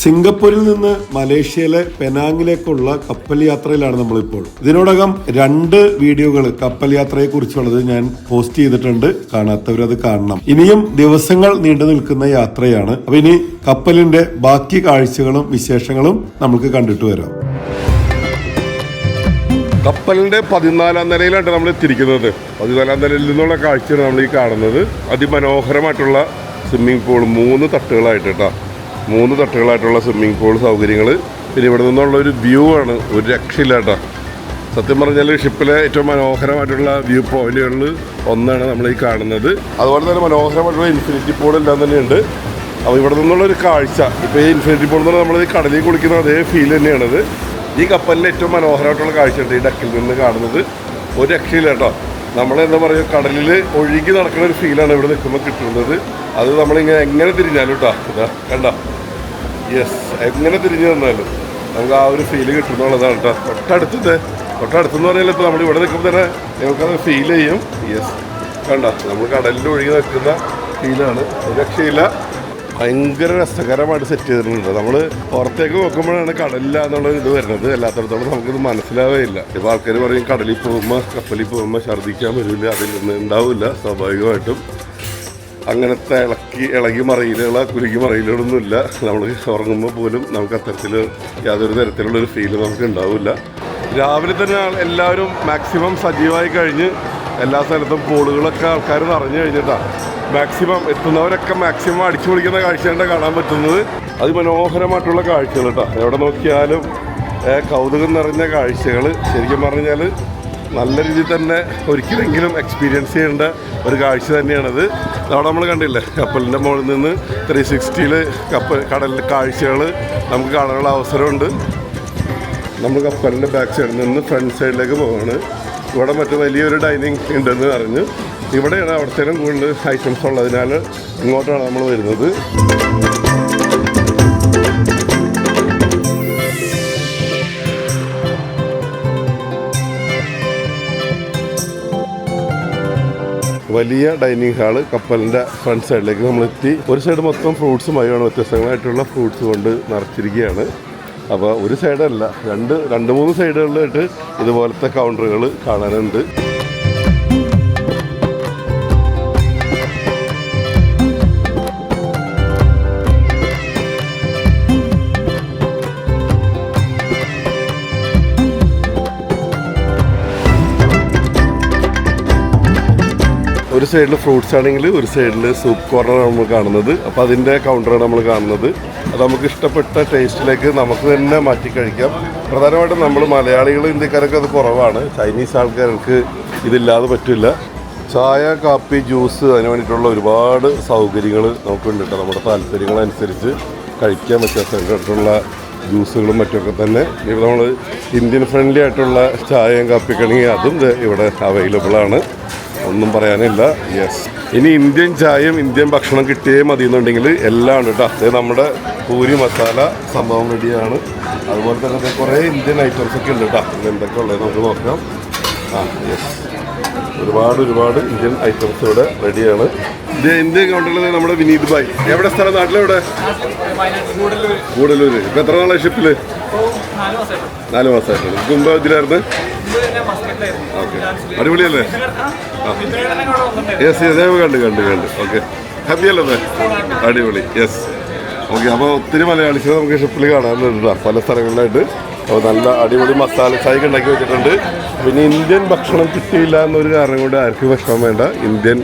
സിംഗപ്പൂരിൽ നിന്ന് മലേഷ്യയിലെ പെനാങ്ങിലേക്കുള്ള കപ്പൽ യാത്രയിലാണ് നമ്മളിപ്പോൾ. ഇതിനോടകം രണ്ട് വീഡിയോകൾ കപ്പൽ യാത്രയെ കുറിച്ചുള്ളത് ഞാൻ പോസ്റ്റ് ചെയ്തിട്ടുണ്ട്. കാണാത്തവർ അത് കാണണം. ഇനിയും ദിവസങ്ങൾ നീണ്ടു നിൽക്കുന്ന യാത്രയാണ്. അപ്പൊ ഇനി കപ്പലിന്റെ ബാക്കി കാഴ്ചകളും വിശേഷങ്ങളും നമുക്ക് കണ്ടിട്ട് വരാം. കപ്പലിന്റെ പതിനാലാം നിലയിലാണ് നമ്മൾ എത്തിയിരിക്കുന്നത്. പതിനാലാം നിലയിൽ നിന്നുള്ള കാഴ്ചയാണ് നമ്മൾ ഈ കാണുന്നത്. അതിമനോഹരമായിട്ടുള്ള സ്വിമ്മിംഗ് പൂൾ മൂന്ന് തട്ടുകളായിട്ട് കേട്ടോ. മൂന്ന് തട്ടുകളായിട്ടുള്ള സ്വിമ്മിംഗ് പൂൾ സൗകര്യങ്ങൾ പിന്നെ ഇവിടെ നിന്നുള്ള ഒരു വ്യൂ ആണ്. ഒരു രക്ഷയില്ല കേട്ടോ. സത്യം പറഞ്ഞാൽ ഷിപ്പിലെ ഏറ്റവും മനോഹരമായിട്ടുള്ള വ്യൂ പോയിന്റുകളിൽ ഒന്നാണ് നമ്മൾ ഈ കാണുന്നത്. അതുപോലെ തന്നെ മനോഹരമായിട്ടുള്ള ഇൻഫിനിറ്റി പൂൾ എല്ലാം തന്നെയുണ്ട്. അപ്പോൾ ഇവിടെ നിന്നുള്ള ഒരു കാഴ്ച. ഇപ്പോൾ ഈ ഇൻഫിനിറ്റി പൂൾ എന്ന് പറഞ്ഞാൽ നമ്മൾ ഈ കടലിൽ കുളിക്കുന്ന അതേ ഫീൽ തന്നെയാണത്. ഈ കപ്പലിൽ ഏറ്റവും മനോഹരമായിട്ടുള്ള കാഴ്ചയുണ്ട് ഈ ഡക്കിൽ നിന്ന് കാണുന്നത്. ഒരു രക്ഷയില്ല കേട്ടോ. നമ്മളെന്താ പറയുക കടലിൽ ഒഴുകി നടക്കുന്ന ഒരു ഫീലാണ് ഇവിടെ നിൽക്കുമ്പോൾ കിട്ടുന്നത്. അത് നമ്മളിങ്ങനെ എങ്ങനെ തിരിഞ്ഞാലും കേട്ടോ കണ്ട? യെസ് എങ്ങനെ തിരിഞ്ഞു തന്നാലും നമുക്ക് ആ ഒരു ഫീൽ കിട്ടുന്നുള്ളതാണ് കേട്ടോ തൊട്ടടുത്തത് തൊട്ടടുത്തെന്ന് പറഞ്ഞാൽ ഇപ്പോൾ നമ്മൾ ഇവിടെ നിൽക്കുമ്പോൾ തന്നെ നമുക്കത് ഫീൽ ചെയ്യും. യെസ് കണ്ട? നമ്മൾ കടലിൽ ഒഴുകി നിൽക്കുന്ന ഫീലാണ് രക്ഷയില്ല. ഭയങ്കര രസകരമായിട്ട് സെറ്റ് ചെയ്തിട്ടുണ്ട്. നമ്മൾ പുറത്തേക്ക് നോക്കുമ്പോഴാണ് കടലില്ല എന്നുള്ള ഇത് വരുന്നത്. അല്ലാത്തടത്തോളം നമുക്കിത് മനസ്സിലാവേയില്ല. ഇപ്പോൾ ആൾക്കാർ പറയും കടലിൽ പോകുമ്പോൾ കപ്പലിൽ പോകുമ്പോൾ ഛർദ്ദിക്കാൻ വരില്ല അതിൽ നിന്ന് ഉണ്ടാവില്ല സ്വാഭാവികമായിട്ടും. അങ്ങനത്തെ ഇളക്കി ഇളകി മറയിലുള്ള കുരുകി മറയിലുകളൊന്നുമില്ല. നമ്മൾ ഉറങ്ങുമ്പോൾ പോലും നമുക്ക് അത്തരത്തിൽ യാതൊരു തരത്തിലുള്ള ഒരു ഫീൽ നമുക്ക് ഉണ്ടാവില്ല. രാവിലെ തന്നെ എല്ലാവരും മാക്സിമം സജീവമായി കഴിഞ്ഞ് എല്ലാ സ്ഥലത്തും പോളുകളൊക്കെ ആൾക്കാർ നിറഞ്ഞു കഴിഞ്ഞിട്ടാണ് മാക്സിമം എത്തുന്നവരൊക്കെ മാക്സിമം അടിച്ചു പൊളിക്കുന്ന കാഴ്ചയാണ് കാണാൻ പറ്റുന്നത്. അതിമനോഹരമായിട്ടുള്ള കാഴ്ചകൾ കേട്ടോ. എവിടെ നോക്കിയാലും കൗതുകം നിറഞ്ഞ കാഴ്ചകൾ ശരിക്കും പറഞ്ഞാൽ നല്ല രീതിയിൽ തന്നെ ഒരിക്കലെങ്കിലും എക്സ്പീരിയൻസ് ചെയ്യേണ്ട ഒരു കാഴ്ച തന്നെയാണത്. അവിടെ നമ്മൾ കണ്ടില്ലേ കപ്പലിന്റെ മുകളിൽ നിന്ന് ത്രീ സിക്സ്റ്റിയിൽ കപ്പൽ കടലിലെ കാഴ്ചകൾ നമുക്ക് കാണാനുള്ള അവസരമുണ്ട്. നമ്മൾ കപ്പലിന്റെ ബാക്ക് സൈഡിൽ നിന്ന് ഫ്രണ്ട് സൈഡിലേക്ക് പോവാണ്. ഇവിടെ മറ്റു വലിയൊരു ഡൈനിങ് ഉണ്ടെന്ന് അറിഞ്ഞു ഇവിടെയാണ് അവിടത്തേനും കൂടുതൽ ഐറ്റംസ് ഉള്ളതിനാൽ ഇങ്ങോട്ടാണ് നമ്മൾ വരുന്നത്. വലിയ ഡൈനിങ് ഹാൾ കപ്പലിന്റെ ഫ്രണ്ട് സൈഡിലേക്ക് നമ്മൾ എത്തി ഒരു സൈഡ് മൊത്തം ഫ്രൂട്ട്സുമായാണ് വ്യത്യസ്തങ്ങളായിട്ടുള്ള ഫ്രൂട്ട്സ് കൊണ്ട് നിറച്ചിരിക്കുകയാണ്. അപ്പോൾ ഒരു സൈഡല്ല രണ്ട് രണ്ട് മൂന്ന് സൈഡുകളിലായിട്ട് ഇതുപോലത്തെ കൗണ്ടറുകൾ കാണാനുണ്ട്. ഒരു സൈഡിൽ ഫ്രൂട്ട്സ് ആണെങ്കിൽ ഒരു സൈഡിൽ സൂപ്പ് കോർണറാണ് നമ്മൾ കാണുന്നത്. അപ്പോൾ അതിന്റെ കൗണ്ടറാണ് നമ്മൾ കാണുന്നത്. അത് നമുക്ക് ഇഷ്ടപ്പെട്ട ടേസ്റ്റിലേക്ക് നമുക്ക് തന്നെ മാറ്റി കഴിക്കാം. പ്രധാനമായിട്ടും നമ്മൾ മലയാളികൾ ഇന്ത്യക്കാരൊക്കെ അത് കുറവാണ്. ചൈനീസ് ആൾക്കാർക്ക് ഇതില്ലാതെ പറ്റില്ല. ചായ കാപ്പി ജ്യൂസ് അതിന് വേണ്ടിയിട്ടുള്ള ഒരുപാട് സൗകര്യങ്ങൾ നമുക്കുണ്ട് കേട്ടോ. നമ്മുടെ താല്പര്യങ്ങളനുസരിച്ച് കഴിക്കാൻ പറ്റാത്ത ജ്യൂസുകളും മറ്റൊക്കെ തന്നെ. ഇവിടെ നമ്മൾ ഇന്ത്യൻ ഫ്രണ്ട്ലി ആയിട്ടുള്ള ചായയും കാപ്പിക്കണമെങ്കിൽ അതും ഇവിടെ അവൈലബിൾ ആണ്. ഒന്നും പറയാനില്ല. യെസ് ഇനി ഇന്ത്യൻ ചായയും ഇന്ത്യൻ ഭക്ഷണം കിട്ടിയേ മതി എന്നുണ്ടെങ്കിൽ എല്ലാം ഉണ്ട് കേട്ടോ അത് നമ്മുടെ പൂരി മസാല സംഭവം റെഡിയാണ്. അതുപോലെ തന്നെ കുറേ ഇന്ത്യൻ ഐറ്റംസ് ഒക്കെ ഉണ്ട് കേട്ടോ എന്തൊക്കെ ഉള്ളത് നമുക്ക് നോക്കാം. ആ യെസ് ഒരുപാട് ഒരുപാട് ഇന്ത്യൻ ഐറ്റംസ് ഇവിടെ റെഡിയാണ് ഇത് ഇന്ത്യൻ കൗണ്ടറിൽ നമ്മുടെ വിനീത് ഭായ്. എവിടെ സ്ഥലം? നാട്ടിലെവിടെ? കൂടലൂര് ഇപ്പൊ എത്ര നാളെ ഷിപ്പിൽ നാല് മാസമായിട്ടുള്ളൂ മുമ്പ് ഇതിലായിരുന്നു? ഓക്കെ. അടിപൊളിയല്ലേ? യെസ് യെസ് കണ്ട് കണ്ട് കണ്ട്. ഓക്കെ ഹാപ്പിയല്ലേ അടിപൊളി. യെസ് ഓക്കെ അപ്പോൾ ഒത്തിരി മലയാളീസിനെ നമുക്ക് ഷിപ്പിൽ കാണാനുണ്ട് പല സ്ഥലങ്ങളിലായിട്ട്. അപ്പോൾ നല്ല അടിപൊളി മസാല ചായ ഉണ്ടാക്കി വെച്ചിട്ടുണ്ട്. പിന്നെ ഇന്ത്യൻ ഭക്ഷണം കിട്ടിയില്ല എന്നൊരു കാരണം കൊണ്ട് ആർക്കും ഭക്ഷണം വേണ്ട. ഇന്ത്യൻ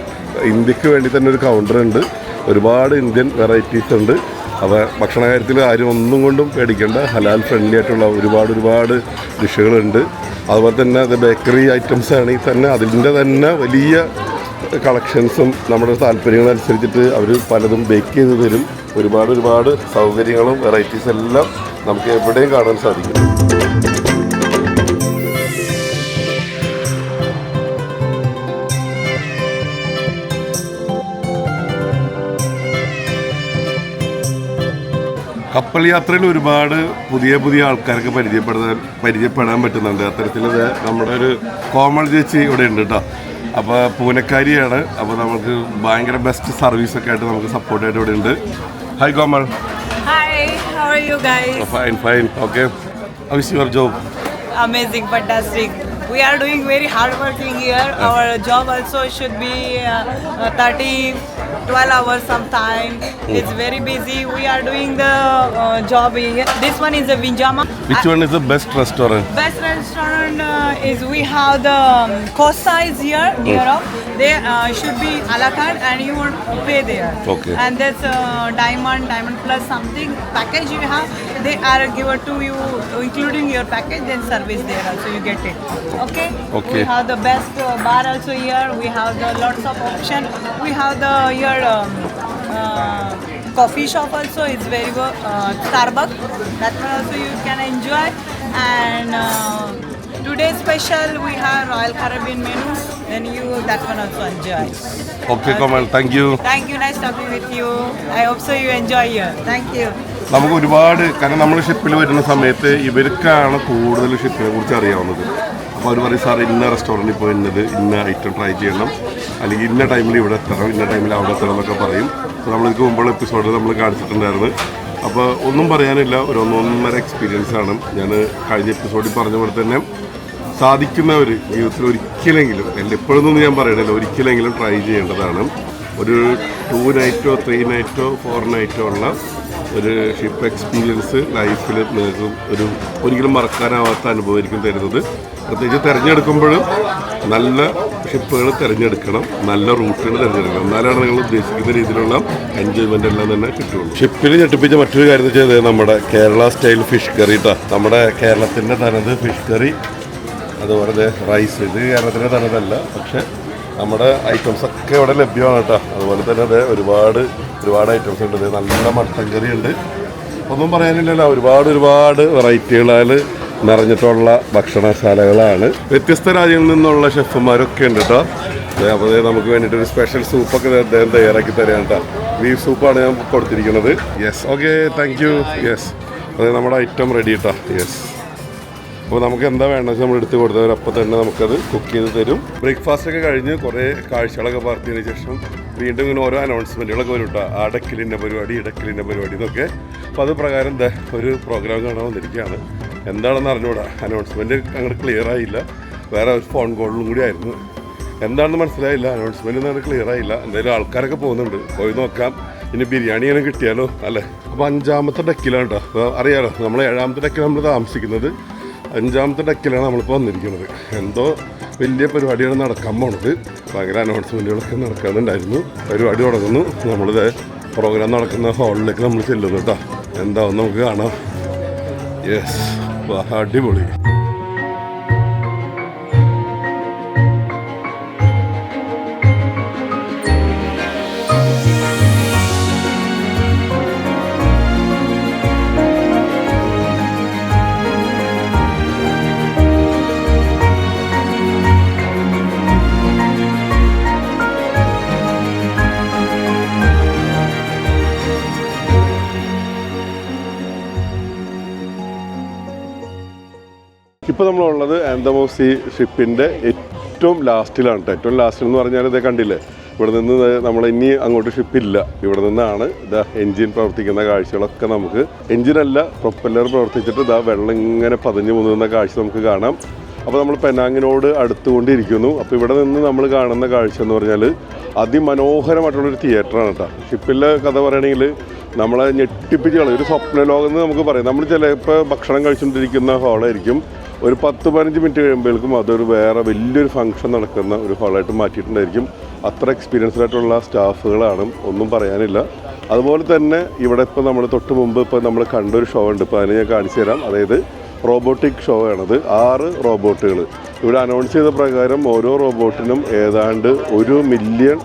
ഇന്ത്യയ്ക്ക് വേണ്ടി തന്നെ ഒരു കൗണ്ടർ ഉണ്ട്. ഒരുപാട് ഇന്ത്യൻ വെറൈറ്റീസ് ഉണ്ട്. അപ്പോൾ ഭക്ഷണ കാര്യത്തിൽ ആരും ഒന്നും കൊണ്ടും പേടിക്കേണ്ട. ഹലാൽ ഫ്രണ്ട്ലി ആയിട്ടുള്ള ഒരുപാട് ഒരുപാട് ഡിഷുകളുണ്ട് അതുപോലെ തന്നെ അത് ബേക്കറി ഐറ്റംസ് ആണെങ്കിൽ തന്നെ അതിന്റെ തന്നെ വലിയ കളക്ഷൻസും നമ്മുടെ താല്പര്യങ്ങളനുസരിച്ചിട്ട് അവർ പലതും ബേക്ക് ചെയ്ത് തരും. ഒരുപാട് ഒരുപാട് സൗകര്യങ്ങളും വെറൈറ്റീസ് എല്ലാം നമുക്ക് എവിടെയും കാണാൻ സാധിക്കും. കപ്പൽ യാത്രയിൽ ഒരുപാട് പുതിയ പുതിയ ആൾക്കാർക്ക് പരിചയപ്പെടാൻ പരിചയപ്പെടാൻ പറ്റുന്നുണ്ട്. അത്തരത്തിലത് നമ്മുടെ ഒരു കോമൾ ചേച്ചി ഇവിടെ ഉണ്ട് കേട്ടോ അപ്പോൾ പൂനക്കാരിയാണ്. അപ്പോൾ നമുക്ക് ഭയങ്കര ബെസ്റ്റ് സർവീസൊക്കെ ആയിട്ട് നമുക്ക് സപ്പോർട്ടായിട്ട് ഇവിടെ ഉണ്ട്. Hi, Gomal. Hi, how are you guys? Oh, fine, fine. Okay. How is your job? Amazing, fantastic we are doing very hard working here. Our job also should be uh, uh 30, 12 hours sometime. Oh. It's very busy. We are doing the uh, job here. This one is a Vinjama. Which one is the best restaurant? Best restaurant uh, is we have the um, Costa is here, oh. near. They uh, should be a la carte and you will pay there. Okay. And that's uh, Diamond, Diamond Plus something package you have. They are given to you, including your package and service there also you get it. Okay. Okay. We have the best uh, bar also here. We have the lots of option. We have the here. Um, uh, coffee shop also it's very good uh, starbucks that one also you can enjoy and uh, today's special we have royal caribbean menu then you that one also enjoy Okay, okay. Thank you. thank you nice talking with you i hope so you enjoy here thank you നമുക്ക് ഒരുപാട് കാരണം നമ്മൾ ഷിപ്പിൽ വരുന്ന സമയത്ത് ഇവർക്കാണ് കൂടുതൽ ഷിപ്പിനെ കുറിച്ച് അറിയാവുന്നത് അപ്പോൾ അവർ പറയും സാർ ഇന്ന റെസ്റ്റോറന്റിൽ പോയി ഇന്നത് ഇന്ന ഐറ്റം ട്രൈ ചെയ്യണം. അല്ലെങ്കിൽ ഇന്ന ടൈമിൽ ഇവിടെ എത്തണം ഇന്ന ടൈമിൽ അവിടെ എത്തണം എന്നൊക്കെ പറയും. അപ്പോൾ നമ്മൾക്ക് മുമ്പുള്ള എപ്പിസോഡിൽ നമ്മൾ കാണിച്ചിട്ടുണ്ടായിരുന്നു. അപ്പോൾ ഒന്നും പറയാനില്ല ഒരു ഒന്നൊന്നര എക്സ്പീരിയൻസ് ആണ്. ഞാൻ കഴിഞ്ഞ എപ്പിസോഡിൽ പറഞ്ഞ പോലെ തന്നെ സാധിക്കുന്നവർ ജീവിതത്തിൽ ഒരിക്കലെങ്കിലും അല്ല എപ്പോഴൊന്നും ഞാൻ പറയണില്ല ഒരിക്കലെങ്കിലും ട്രൈ ചെയ്യേണ്ടതാണ്. ഒരു ടു നൈറ്റോ ത്രീ നൈറ്റോ ഫോർ നൈറ്റോ ഉള്ള ഒരു ഷിപ്പ് എക്സ്പീരിയൻസ് ലൈഫിൽ നിങ്ങൾക്ക് ഒരു ഒരിക്കലും മറക്കാനാവാത്ത അനുഭവമായിരിക്കും തരുന്നത്. പ്രത്യേകിച്ച് തിരഞ്ഞെടുക്കുമ്പോഴും നല്ല ഷിപ്പുകൾ തിരഞ്ഞെടുക്കണം നല്ല റൂട്ടുകൾ തിരഞ്ഞെടുക്കണം. എന്നാലാണ് നിങ്ങൾ ഉദ്ദേശിക്കുന്ന രീതിയിലുള്ള എൻജോയ്മെന്റ് എല്ലാം തന്നെ കിട്ടുള്ളൂ. ഷിപ്പിൽ ഞെട്ടിപ്പിച്ച മറ്റൊരു കാര്യം എന്ന് വെച്ചാൽ നമ്മുടെ കേരള സ്റ്റൈൽ ഫിഷ് കറി കേട്ടോ നമ്മുടെ കേരളത്തിന്റെ തനത് ഫിഷ് കറി. അതുപോലെ റൈസ്. ഇത് കേരളത്തിന്റെ തനതല്ല പക്ഷെ നമ്മുടെ ഐറ്റംസ് ഒക്കെ ഇവിടെ ലഭ്യമാണ് കേട്ടോ അതുപോലെ തന്നെ അതെ ഒരുപാട് ഒരുപാട് ഐറ്റംസ് ഉണ്ട്. നല്ല മട്ടൻ കറി ഉണ്ട് ഒന്നും പറയാനില്ലല്ലോ. ഒരുപാട് ഒരുപാട് വെറൈറ്റികളാൽ നിറഞ്ഞിട്ടുള്ള ഭക്ഷണശാലകളാണ്. വ്യത്യസ്ത രാജ്യങ്ങളിൽ നിന്നുള്ള ഷെഫുമാരൊക്കെ ഉണ്ട് കേട്ടോ അപ്പോൾ നമുക്ക് വേണ്ടിയിട്ട് ഒരു സ്പെഷ്യൽ സൂപ്പൊക്കെ അദ്ദേഹം തയ്യാറാക്കി തരാം കേട്ടോ ബീഫ് സൂപ്പാണ് ഞാൻ കൊടുത്തിരിക്കുന്നത്. Yes okay thank you yes അതെ നമ്മുടെ ഐറ്റം റെഡി കേട്ടോ യെസ് അപ്പോൾ നമുക്ക് എന്താ വേണ്ടത് വെച്ചാൽ നമ്മൾ എടുത്ത് കൊടുത്തവർ അപ്പോൾ തന്നെ നമുക്കത് കുക്ക് ചെയ്ത് തരും. ബ്രേക്ക്ഫാസ്റ്റ് ഒക്കെ കഴിഞ്ഞ് കുറേ കാഴ്ചകളൊക്കെ പാർത്തിയതിന് ശേഷം വീണ്ടും ഇങ്ങനെ ഓരോ അനൗൺസ്മെന്റുകളൊക്കെ വരും കേട്ടോ ആ ഡക്കിലിന്റെ പരിപാടി ഇടക്കിലിന്റെ പരിപാടി എന്നൊക്കെ. അപ്പോൾ അത് പ്രകാരം ഒരു പ്രോഗ്രാം കാണാൻ വന്നിരിക്കുകയാണ്. എന്താണെന്ന് അറിഞ്ഞുകൂടാ അനൗൺസ്മെന്റ് അങ്ങോട്ട് ക്ലിയർ ആയില്ല. വേറെ ഒരു ഫോൺ കോളിലും കൂടി ആയിരുന്നു. എന്താണെന്ന് മനസ്സിലായില്ല. അനൗൺസ്മെന്റ് ഒന്നും ക്ലിയർ ആയില്ല. എന്തായാലും ആൾക്കാരൊക്കെ പോകുന്നുണ്ട്. പോയി നോക്കാം. ഇനി ബിരിയാണി ഇങ്ങനെ കിട്ടിയാലോ? അല്ലേ? അപ്പോൾ അഞ്ചാമത്തെ ഡെക്കിലാണ് കേട്ടോ അറിയാലോ നമ്മൾ ഏഴാമത്തെ ഡെക്കിൽ നമ്മൾ താമസിക്കുന്നത്. അഞ്ചാമത്തെ ഡെക്കിലാണ് നമ്മളിപ്പോൾ വന്നിരിക്കുന്നത്. എന്തോ വലിയ പരിപാടിയാണ് നടക്കാൻ പോണത്. ഭയങ്കര അനൗൺസ്മെന്റുകളൊക്കെ നടക്കുന്നുണ്ടായിരുന്നു പരിപാടി തുടങ്ങുന്നു. നമ്മളിത് പ്രോഗ്രാം നടക്കുന്ന ഹാളിലേക്ക് നമ്മൾ ചെല്ലുന്നു കേട്ടോ എന്താവും നമുക്ക് കാണാം. യെസ് അടിപൊളി. ഇപ്പോൾ നമ്മളുള്ളത് ആന്തമോസി ഷിപ്പിന്റെ ഏറ്റവും ലാസ്റ്റിലാണ് കേട്ടോ ഏറ്റവും ലാസ്റ്റിൽ എന്ന് പറഞ്ഞാൽ ഇതേ കണ്ടില്ലേ? ഇവിടെ നിന്ന് നമ്മൾ ഇനി അങ്ങോട്ട് ഷിപ്പില്ല. ഇവിടെ നിന്നാണ് ഇതാ എൻജിൻ പ്രവർത്തിക്കുന്ന കാഴ്ചകളൊക്കെ നമുക്ക്. എൻജിനല്ല പ്രൊപ്പല്ലർ പ്രവർത്തിച്ചിട്ട് ഇതാ വെള്ളം ഇങ്ങനെ പതിഞ്ഞു പോകുന്ന കാഴ്ച നമുക്ക് കാണാം. അപ്പോൾ നമ്മൾ പെനാങ്ങിനോട് അടുത്തുകൊണ്ടിരിക്കുന്നു. അപ്പോൾ ഇവിടെ നിന്ന് നമ്മൾ കാണുന്ന കാഴ്ച എന്ന് പറഞ്ഞാൽ അതിമനോഹരമായിട്ടുള്ളൊരു തിയേറ്ററാണ് കേട്ടോ ഷിപ്പിലെ കഥ പറയുകയാണെങ്കിൽ നമ്മളെ ഞെട്ടിപ്പിച്ച് കളയും. ഒരു സ്വപ്ന ലോകം എന്ന് നമുക്ക് പറയാം. നമ്മൾ ചിലപ്പോൾ ഭക്ഷണം കഴിച്ചുകൊണ്ടിരിക്കുന്ന ഹാളായിരിക്കും. ഒരു പത്ത് പതിനഞ്ച് മിനിറ്റ് കഴിയുമ്പോഴേക്കും അതൊരു വേറെ വലിയൊരു ഫംഗ്ഷൻ നടക്കുന്ന ഒരു ഹാളായിട്ട് മാറ്റിയിട്ടുണ്ടായിരിക്കും. അത്ര എക്സ്പീരിയൻസ്ഡ് ആയിട്ടുള്ള സ്റ്റാഫുകളാണ് ഒന്നും പറയാനില്ല. അതുപോലെ തന്നെ ഇവിടെ ഇപ്പോൾ നമ്മൾ തൊട്ട് മുമ്പ് ഇപ്പോൾ നമ്മൾ കണ്ടൊരു ഷോ ഉണ്ട്. ഇപ്പോൾ അതിനെ ഞാൻ കാണിച്ചു തരാം. അതായത് റോബോട്ടിക് ഷോ ആണത്. ആറ് റോബോട്ടുകൾ ഇവിടെ അനൗൺസ് ചെയ്ത പ്രകാരം ഓരോ റോബോട്ടിനും ഏതാണ്ട് ഒരു മില്യൺ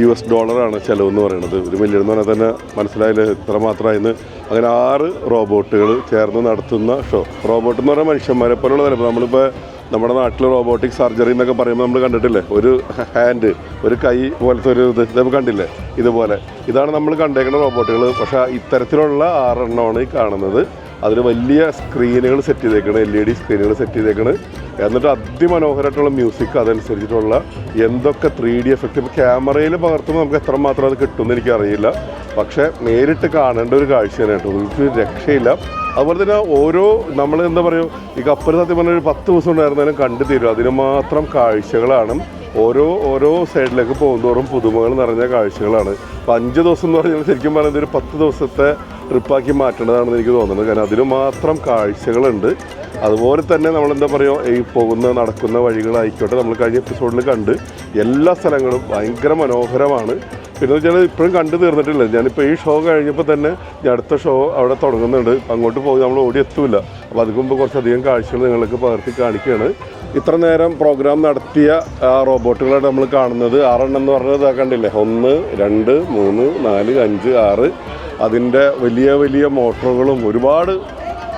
യു എസ് ഡോളറാണ് ചിലവ് എന്ന് പറയുന്നത്. ഒരു മില്യൺ എന്ന് പറഞ്ഞാൽ തന്നെ മനസ്സിലായില്ല ഇത്ര മാത്രമായിരുന്നു അങ്ങനെ ആറ് റോബോട്ടുകൾ ചേർന്ന് നടത്തുന്ന ഷോ റോബോട്ട് എന്ന് പറഞ്ഞാൽ മനുഷ്യന്മാരെ പോലുള്ള ഇപ്പോൾ നമ്മളിപ്പോൾ നമ്മുടെ നാട്ടിൽ റോബോട്ടിക് സർജറി എന്നൊക്കെ പറയുമ്പോൾ നമ്മൾ കണ്ടിട്ടില്ലേ? ഒരു ഹാൻഡ് ഒരു കൈ പോലത്തെ ഒരു ഇത് നമ്മൾ കണ്ടില്ലേ? ഇതുപോലെ. ഇതാണ് നമ്മൾ കണ്ടേക്കുന്ന റോബോട്ടുകൾ പക്ഷേ ഇത്തരത്തിലുള്ള ആറെണ്ണമാണ് ഈ കാണുന്നത്. അതിൽ വലിയ സ്ക്രീനുകൾ സെറ്റ് ചെയ്തേക്കണ്. എൽ ഇ ഡി സ്ക്രീനുകൾ സെറ്റ് ചെയ്തേക്കണ്. എന്നിട്ട് അതിമനോഹരമായിട്ടുള്ള മ്യൂസിക് അതനുസരിച്ചിട്ടുള്ള എന്തൊക്കെ ത്രീ ഡി എഫക്റ്റ് ഇപ്പോൾ ക്യാമറയിൽ പകർത്തുമ്പോൾ നമുക്ക് എത്രമാത്രം അത് കിട്ടുമെന്ന് എനിക്കറിയില്ല. പക്ഷേ നേരിട്ട് കാണേണ്ട ഒരു കാഴ്ചയാണ് കേട്ടോ. ഒരു രക്ഷയില്ല. അതുപോലെ തന്നെ ഓരോ നമ്മൾ എന്താ പറയുക ഈ കപ്പൽ സത്യം പറഞ്ഞ ഒരു പത്ത് ദിവസം ഉണ്ടായിരുന്നാലും കണ്ടു തീരും. അതിന് മാത്രം കാഴ്ചകളാണ്. ഓരോ ഓരോ സൈഡിലേക്ക് പോകുന്നതോറും പുതുമകൾ നിറഞ്ഞ കാഴ്ചകളാണ്. അപ്പം അഞ്ച് ദിവസം എന്ന് പറഞ്ഞാൽ ശരിക്കും പറയുന്നത് ഒരു പത്ത് ദിവസത്തെ ട്രിപ്പാക്കി മാറ്റേണ്ടതാണെന്ന് എനിക്ക് തോന്നുന്നത് കാരണം അതിന് മാത്രം കാഴ്ചകളുണ്ട്. അതുപോലെ തന്നെ നമ്മൾ എന്താ പറയുക ഈ പോകുന്ന നടക്കുന്ന വഴികളായിക്കോട്ടെ നമ്മൾ കഴിഞ്ഞ എപ്പിസോഡിൽ കണ്ട് എല്ലാ സ്ഥലങ്ങളും ഭയങ്കര മനോഹരമാണ്. പിന്നെ വെച്ചാൽ ഇപ്പോഴും കണ്ടു തീർന്നിട്ടില്ല. ഞാനിപ്പോൾ ഈ ഷോ കഴിഞ്ഞപ്പോൾ തന്നെ ഞാൻ അടുത്ത ഷോ അവിടെ തുടങ്ങുന്നുണ്ട്. അങ്ങോട്ട് പോയി നമ്മൾ ഓടി എത്തില്ല അപ്പോൾ അതിന് കുറച്ചധികം കാഴ്ചകൾ നിങ്ങൾക്ക് പകർത്തി കാണിക്കുകയാണ്. ഇത്ര നേരം പ്രോഗ്രാം നടത്തിയ ആ റോബോട്ടുകളാണ് നമ്മൾ കാണുന്നത്. ആറെണ്ണം എന്ന് പറഞ്ഞത് കണ്ടില്ലേ? ഒന്ന് രണ്ട് മൂന്ന് നാല് അഞ്ച് ആറ്. അതിന്റെ വലിയ വലിയ മോട്ടറുകളും ഒരുപാട്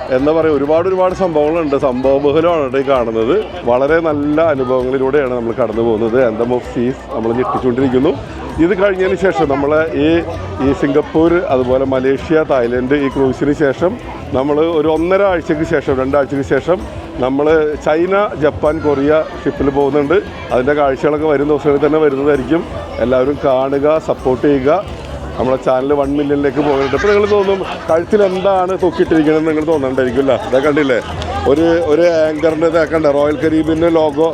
എന്താ പറയുക ഒരുപാട് ഒരുപാട് സംഭവങ്ങളുണ്ട്. സംഭവബഹുലമാണ് ഈ കാണുന്നത്. വളരെ നല്ല അനുഭവങ്ങളിലൂടെയാണ് നമ്മൾ കടന്നു പോകുന്നത്. എന്തം ഓഫ് സീസ് നമ്മൾ ഞെട്ടിച്ചുകൊണ്ടിരിക്കുന്നു. ഇത് കഴിഞ്ഞതിന് ശേഷം നമ്മൾ ഈ ഈ സിംഗപ്പൂർ അതുപോലെ മലേഷ്യ തായ്ലൻഡ് ഈ ക്രൂസിന് ശേഷം നമ്മൾ ഒരു ഒന്നര ആഴ്ചയ്ക്ക് ശേഷം രണ്ടാഴ്ചയ്ക്ക് ശേഷം നമ്മൾ ചൈന ജപ്പാൻ കൊറിയ ഷിപ്പിൽ പോകുന്നുണ്ട്. അതിന്റെ കാഴ്ചകളൊക്കെ വരുന്ന ദിവസങ്ങളിൽ തന്നെ വരുന്നതായിരിക്കും. എല്ലാവരും കാണുക സപ്പോർട്ട് ചെയ്യുക. നമ്മുടെ ചാനൽ വൺ മില്യണിലേക്ക് പോകുന്നുണ്ട് ഇപ്പോൾ നിങ്ങൾ തോന്നും കഴുത്തിൽ എന്താണ് തൊക്കിയിട്ടിരിക്കുന്നത് നിങ്ങൾ തോന്നണ്ടായിരിക്കില്ല ഇതാ കണ്ടില്ലേ? ഒരു ഒരു ആങ്കറിന്റെ ഇതാക്കണ്ട റോയൽ കരീബിന്റെ ലോഗോ.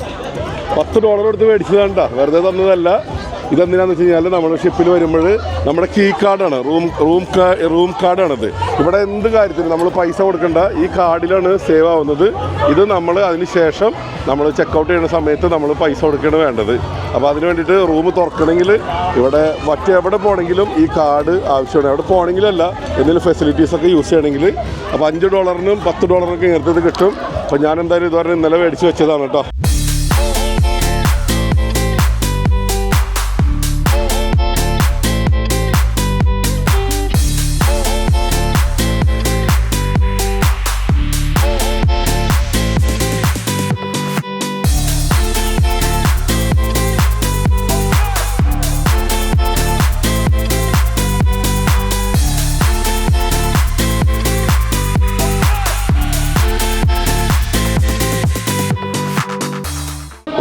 പത്ത് ഡോളർ എടുത്ത് മേടിച്ചതാണ്ട വെറുതെ തന്നതല്ല. ഇതെന്തിനാന്ന് വെച്ച് കഴിഞ്ഞാൽ നമ്മൾ ഷിപ്പിൽ വരുമ്പോൾ നമ്മുടെ കീ കാർഡാണ് റൂം റൂം റൂം കാർഡാണത് ഇവിടെ എന്ത് കാര്യത്തിനും നമ്മൾ പൈസ കൊടുക്കേണ്ട. ഈ കാർഡിലാണ് സേവ് ആവുന്നത്. ഇത് നമ്മൾ അതിന് ശേഷം നമ്മൾ ചെക്കൗട്ട് ചെയ്യുന്ന സമയത്ത് നമ്മൾ പൈസ കൊടുക്കുകയാണ് വേണ്ടത്. അപ്പോൾ അതിന് വേണ്ടിയിട്ട് റൂം തുറക്കണമെങ്കിൽ ഇവിടെ മറ്റെവിടെ പോകണമെങ്കിലും ഈ കാർഡ് ആവശ്യമാണ്. അവിടെ പോകണമെങ്കിലല്ല എന്തെങ്കിലും ഫെസിലിറ്റീസ് ഒക്കെ യൂസ് ചെയ്യണമെങ്കിൽ അപ്പോൾ അഞ്ച് ഡോളറിനും പത്ത് ഡോളറിനൊക്കെ ഇത് കിട്ടും. അപ്പോൾ ഞാൻ എന്തായാലും ഇതുവരെ ഇന്നലെ മേടിച്ച് വെച്ചതാണ് കേട്ടോ.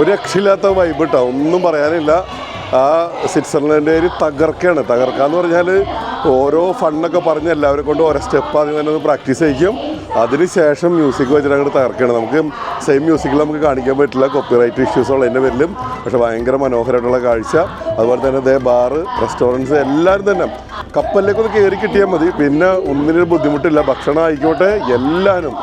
ഒരു രക്ഷയില്ലാത്ത വൈബ് കേട്ടോ ഒന്നും പറയാനില്ല. ആ സ്വിറ്റ്സർലൻഡേര് തകർക്കാണ് തകർക്കാന്ന് പറഞ്ഞാൽ ഓരോ ഫണ്ണൊക്കെ പറഞ്ഞ് എല്ലാവരെ കൊണ്ട് ഓരോ സ്റ്റെപ്പ് ആദ്യം തന്നെ ഒന്ന് പ്രാക്ടീസ് ചെയ്യിക്കും. അതിനുശേഷം മ്യൂസിക് വെച്ചിട്ട് അങ്ങോട്ട് തകർക്കുകയാണ്. നമുക്ക് സെയിം മ്യൂസിക്കിൽ നമുക്ക് കാണിക്കാൻ പറ്റില്ല. കോപ്പിറൈറ്റ് ഇഷ്യൂസ് ഉള്ളതിന്റെ പേരിലും. പക്ഷെ ഭയങ്കര മനോഹരമായിട്ടുള്ള കാഴ്ച. അതുപോലെ തന്നെ ദേ ബാറ് റെസ്റ്റോറന്റ്സ് എല്ലാവരും തന്നെ. കപ്പലിലേക്ക് ഒന്ന് കയറി കിട്ടിയാൽ മതി. പിന്നെ ഒന്നിനൊരു ബുദ്ധിമുട്ടില്ല. ഭക്ഷണം ആയിക്കോട്ടെ എല്ലാവരും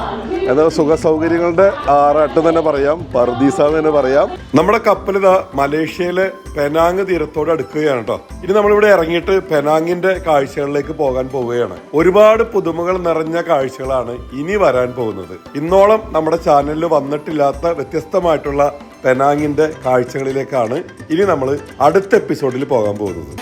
എന്താ സുഖ സൗകര്യങ്ങളുടെ ആറാട്ട് തന്നെ പറയാം. പർദീസ എന്ന് തന്നെ പറയാം. നമ്മുടെ കപ്പൽ ഇതാ മലേഷ്യയിലെ പെനാങ് തീരത്തോട് അടുക്കുകയാണ് കേട്ടോ ഇനി നമ്മളിവിടെ ഇറങ്ങിയിട്ട് പെനാങ്ങിന്റെ കാഴ്ചകളിലേക്ക് പോകാൻ പോവുകയാണ്. ഒരുപാട് പുതുമകൾ നിറഞ്ഞ കാഴ്ചകളാണ് ഇനി വരാൻ പോകുന്നത്. ഇന്നോളം നമ്മുടെ ചാനലിൽ വന്നിട്ടില്ലാത്ത വ്യത്യസ്തമായിട്ടുള്ള പെനാങ്ങിന്റെ കാഴ്ചകളിലേക്കാണ് ഇനി നമ്മൾ അടുത്ത എപ്പിസോഡിൽ പോകാൻ പോകുന്നത്.